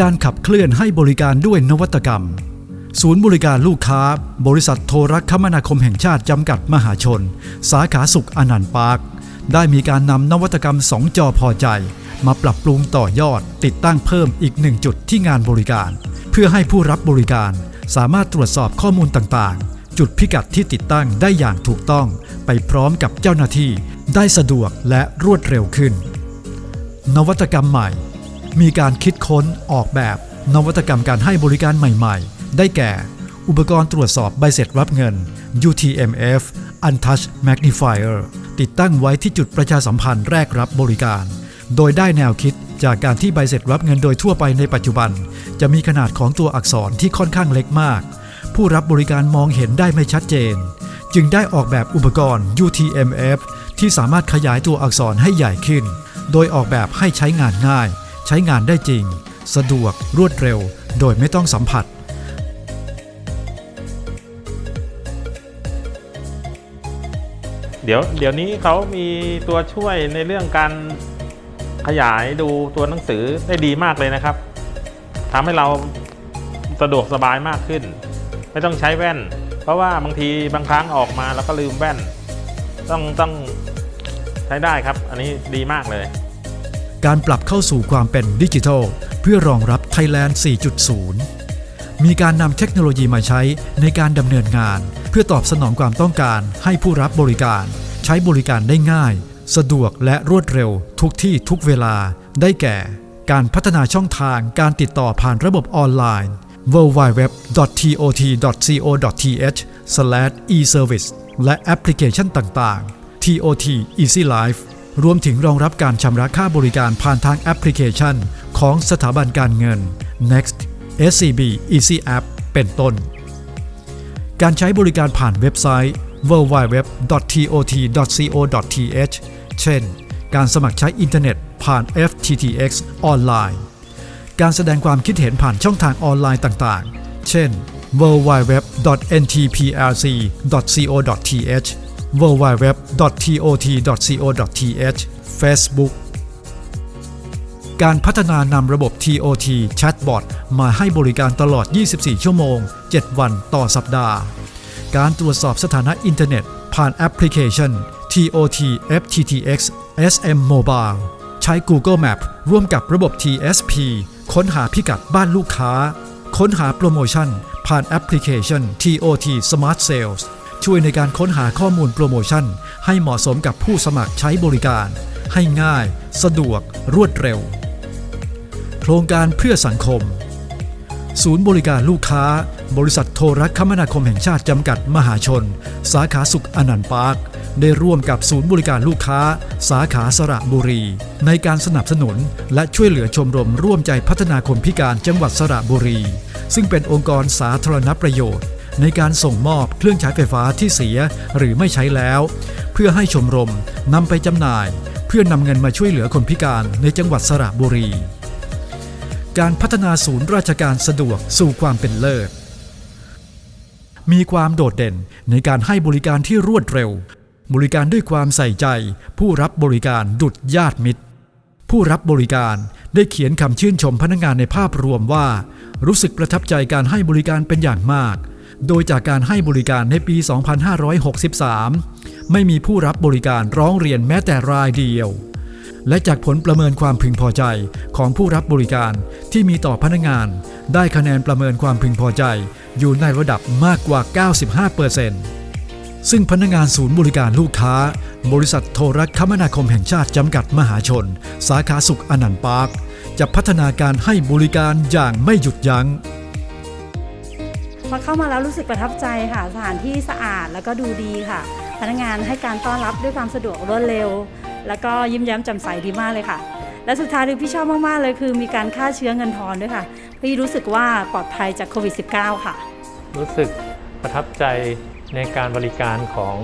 การขับเคลื่อนให้บริการด้วยนวัตกรรม ศูนย์บริการลูกค้า บริษัทโทรคมนาคมแห่งชาติจำกัดมหาชน สาขาสุขอนันต์ปาร์ค ได้มีการนำนวัตกรรม 2 จอพอใจ มาปรับปรุงต่อยอด ติดตั้งเพิ่มอีกหนึ่งจุดที่งานบริการ เพื่อให้ผู้รับบริการ สามารถตรวจสอบข้อมูลต่างๆ จุดพิกัดที่ติดตั้งได้อย่างถูกต้อง ไปพร้อมกับเจ้าหน้าที่ ได้สะดวกและรวดเร็วขึ้น นวัตกรรมใหม่ มีการคิดค้นออกแบบ นวัตกรรมการให้บริการใหม่ๆ ได้แก่ อุปกรณ์ตรวจสอบใบเสร็จรับเงิน UTMF Untouch Magnifier ติดตั้งไว้ที่จุดประชาสัมพันธ์แรกรับบริการ โดยได้แนวคิดจากการที่ใบเสร็จรับเงินโดยทั่วไปในปัจจุบัน จะมีขนาดของตัวอักษรที่ค่อนข้างเล็กมาก ผู้รับบริการมองเห็นได้ไม่ชัดเจน จึงได้ออกแบบอุปกรณ์ UTMF ที่สามารถขยายตัวอักษรให้ใหญ่ขึ้น โดยออกแบบให้ใช้งานง่าย ใช้งานได้จริง สะดวกรวดเร็ว โดยไม่ต้องสัมผัส เดี๋ยวเดี๋ยวนี้เขามีตัวช่วยในเรื่องการขยายดูตัวหนังสือได้ดีมากเลยนะครับทำให้เราสะดวกสบายมากขึ้น ไม่ต้องใช้แว่น เพราะว่าบางทีบางครั้งออกมาแล้วก็ลืมแว่น ต้องต้องใช้ได้ครับ อันนี้ดีมากเลย การปรับเข้าสู่ความเป็นดิจิทัล เพื่อรองรับ Thailand 4.0 มีการนำเทคโนโลยีมาใช้ในการดำเนินงาน เพื่อตอบสนองความต้องการให้ผู้รับบริการ ใช้บริการได้ง่าย สะดวกและรวดเร็ว ทุกที่ทุกเวลา ได้แก่ การพัฒนาช่องทางการติดต่อผ่านระบบออนไลน์ www.tot.co.th/eservice และแอปพลิเคชันต่างๆ TOT Easy Life รวมถึงรองรับการชำระค่าบริการผ่านทางแอปพลิเคชัน ของสถาบันการเงิน Next SCB Easy App เป็นต้น การใช้บริการผ่านเว็บไซต์ www.tot.co.th เช่น การสมัครใช้อินเทอร์เน็ตผ่าน FTTX ออนไลน์ การแสดงความคิดเห็นผ่านช่องทางออนไลน์ต่างๆ เช่น www.ntprc.co.th www.tot.co.th Facebook การพัฒนานำระบบ TOT Chatbot มาให้บริการตลอด 24 ชั่วโมง 7 วันต่อสัปดาห์ การตรวจสอบสถานะอินเทอร์เน็ต ผ่านแอปพลิเคชัน TOT FTTX SM Mobile ใช้ Google Map ร่วมกับระบบ TSP ค้นหาพิกัดบ้านลูกค้า ค้นหาโปรโมชั่น ผ่านแอปพลิเคชัน TOT Smart Sales ช่วยในการค้นหาข้อมูลโปรโมชั่น ให้เหมาะสมกับผู้สมัครใช้บริการ ให้ง่าย สะดวก รวดเร็ว โครงการเพื่อสังคม ศูนย์บริการลูกค้า บริษัทโทรคมนาคมแห่งชาติจำกัดมหาชน สาขาสุขอนันต์ปาร์คได้ร่วมกับศูนย์บริการลูกค้า สาขาสระบุรี ในการสนับสนุน และช่วยเหลือชมรมร่วมใจพัฒนาคนพิการจังหวัดสระบุรี ซึ่งเป็นองค์กรสาธารณประโยชน์ ในการส่งมอบเครื่องใช้ไฟฟ้าที่เสียหรือไม่ใช้แล้ว เพื่อให้ชมรมนำไปจำหน่าย เพื่อนำเงินมาช่วยเหลือคนพิการในจังหวัดสระบุรี การพัฒนาศูนย์ราชการสะดวกสู่ความเป็นเลิศมีความโดดเด่นในการให้บริการที่รวดเร็ว บริการด้วยความใส่ใจ ผู้รับบริการดุดญาติมิตร ผู้รับบริการได้เขียนคำชื่นชมพนักงานในภาพรวมว่า รู้สึกประทับใจการให้บริการเป็นอย่างมาก โดยจากการให้บริการในปี 2563 ไม่มีผู้รับบริการร้องเรียนแม้แต่รายเดียว และจากผลประเมินความพึงพอใจของผู้รับบริการที่มีต่อพนักงาน ได้คะแนนประเมินความพึงพอใจอยู่ในระดับมากกว่า 95%ซึ่งพนักงานศูนย์บริการลูกค้า บริษัทโทรคมนาคมแห่งชาติจำกัดมหาชน สาขาสุขอนันต์ปาร์คจะพัฒนาการให้บริการอย่างไม่หยุดยัง้ง พอเข้ามาแล้วรู้สึกประทับใจค่ะ สถานที่สะอาดแล้วก็ดูดีค่ะ พนักงานให้การต้อนรับด้วยความสะดวกรวดเร็ว แล้วก็ยิ้มแย้มแจ่มใสดีมากเลยค่ะ และสุดท้ายที่พี่ชอบมากๆเลยคือ มีการฆ่าเชื้อเงินทอนด้วยค่ะ พี่รู้สึกว่าปลอดภัยจากโควิด -19 ค่ะ รู้สึกประทับใจในการบริการของ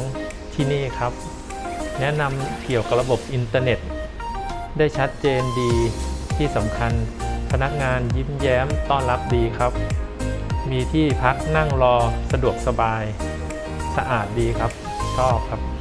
ที่นี่ครับ แนะนำเกี่ยวกับระบบอินเทอร์เน็ต ได้ชัดเจนดีที่สำคัญพนักงานยิ้มแย้มต้อนรับดีครับ มีที่พักนั่งรอสะดวกสบาย สะอาดดีครับ ชอบครับ